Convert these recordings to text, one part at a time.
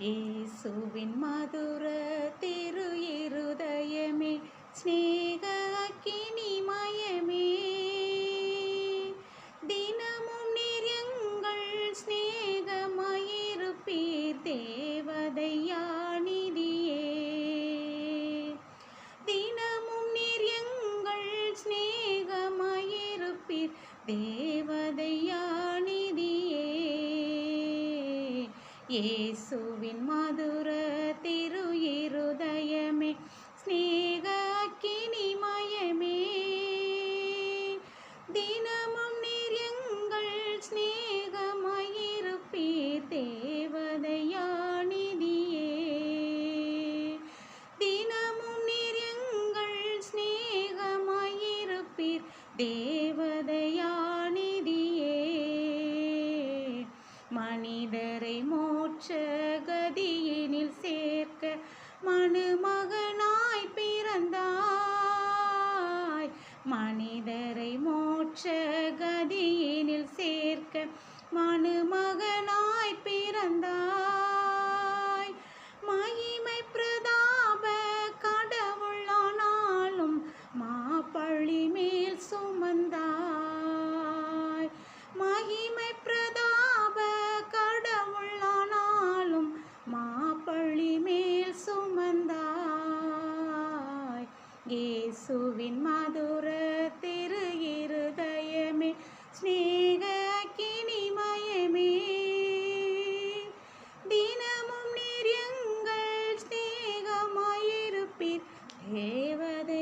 இயேசுவின் மதுர திரு இருதயமே ஸ்நேக அக்கினிமயமே தினமும் நிறங்கள் எங்கள் தேவதையா நிதியே. தினமும் நிறங்கள் எங்கள் ஸ்நேகமயிருப்பீர் தேவதையானிதியே இயேசுவின் மதுர திரு இருதயமே ஸ்நேக அக்கினிமயமே தினமும் நீர் எங்கள் ஸ்நேகமயிருப்பீர் தேவதையானிதியே தினமும் நீர் எங்கள் ஸ்நேகமயிருப்பீர் தேவதையானிதியே மனிதரை மோ மோட்சகதியினில் சேர்க்க மனுமகனாய் பிறந்தாய். மனிதரை மோட்சகதியினில் சேர்க்க மனுமகனாய் இயேசுவின் மதுர திரு இருதயமே ஸ்நேக கிணிமயமே தினமும் நீர் எங்கள் ஸ்நேகமாயிருப்பீர் தேவதையானிதியே.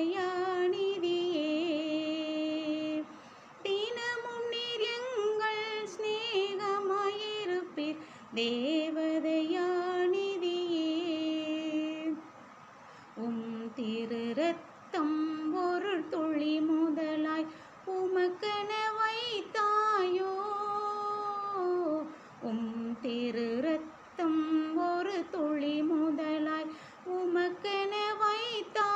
தினமும் நீர் எங்கள் ஸ்நேகமாயிருப்பீர் தேவதையானிதியே. உம் திரு ஒளி முதலாய் உமக்கென வைத்தாயோ? உம் திரு ரத்தம் ஒரு துளி முதலாய் உமக்கென வைத்தாய்